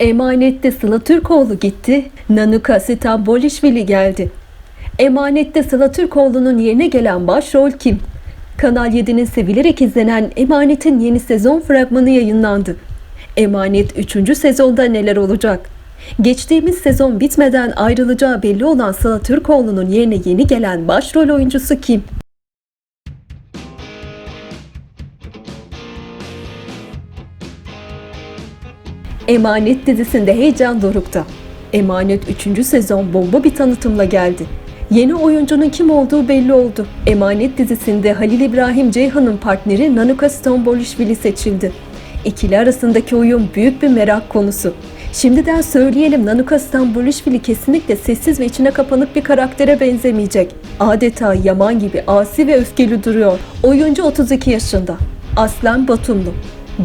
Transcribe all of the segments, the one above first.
Emanette Sıla Türkoğlu gitti, Nanuka Sitambolişvili geldi. Emanette Sıla Türkoğlu'nun yerine gelen başrol kim? Kanal 7'nin sevilerek izlenen Emanet'in yeni sezon fragmanı yayınlandı. Emanet 3. sezonda neler olacak? Geçtiğimiz sezon bitmeden ayrılacağı belli olan Sıla Türkoğlu'nun yerine yeni gelen başrol oyuncusu kim? Emanet dizisinde heyecan dorukta. Emanet 3. sezon bomba bir tanıtımla geldi. Yeni oyuncunun kim olduğu belli oldu. Emanet dizisinde Halil İbrahim Ceyhan'ın partneri Nanuka Stombolishvili seçildi. İkili arasındaki uyum büyük bir merak konusu. Şimdiden söyleyelim Nanuka Stambolishvili kesinlikle sessiz ve içine kapanık bir karaktere benzemeyecek. Adeta yaman gibi asi ve öfkeli duruyor. Oyuncu 32 yaşında. Aslan Batumlu.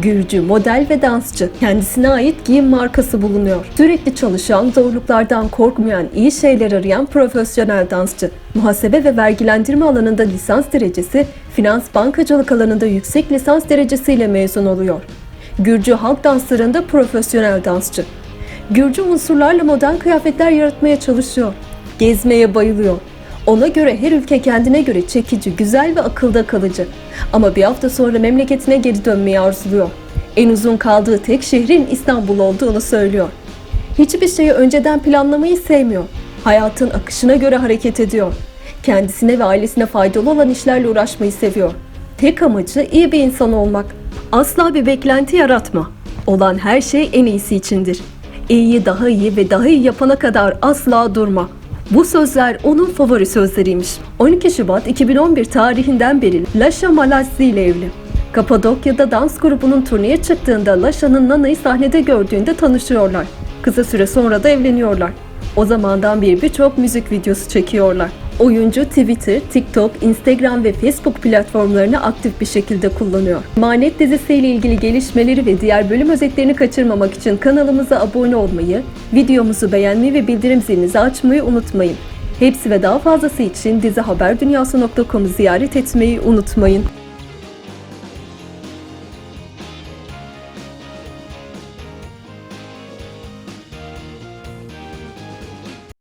Gürcü, model ve dansçı. Kendisine ait giyim markası bulunuyor. Sürekli çalışan, zorluklardan korkmayan, iyi şeyler arayan profesyonel dansçı. Muhasebe ve vergilendirme alanında lisans derecesi, finans bankacılık alanında yüksek lisans derecesiyle mezun oluyor. Gürcü halk danslarında profesyonel dansçı. Gürcü unsurlarla modern kıyafetler yaratmaya çalışıyor. Gezmeye bayılıyor. Ona göre her ülke kendine göre çekici, güzel ve akılda kalıcı. Ama bir hafta sonra memleketine geri dönmeyi arzuluyor. En uzun kaldığı tek şehrin İstanbul olduğunu söylüyor. Hiçbir şeyi önceden planlamayı sevmiyor. Hayatın akışına göre hareket ediyor. Kendisine ve ailesine faydalı olan işlerle uğraşmayı seviyor. Tek amacı iyi bir insan olmak. Asla bir beklenti yaratma. Olan her şey en iyisi içindir. İyiyi daha iyi ve daha iyi yapana kadar asla durma. Bu sözler onun favori sözleriymiş. 12 Şubat 2011 tarihinden beri Laşa Malazzi ile evli. Kapadokya'da dans grubunun turneye çıktığında Laşa'nın Nana'yı sahnede gördüğünde tanışıyorlar. Kısa süre sonra da evleniyorlar. O zamandan beri birçok müzik videosu çekiyorlar. Oyuncu Twitter, TikTok, Instagram ve Facebook platformlarını aktif bir şekilde kullanıyor. Manet dizisiyle ilgili gelişmeleri ve diğer bölüm özetlerini kaçırmamak için kanalımıza abone olmayı, videomuzu beğenmeyi ve bildirim zilinizi açmayı unutmayın. Hepsi ve daha fazlası için dizihaberdunyası.com'u ziyaret etmeyi unutmayın.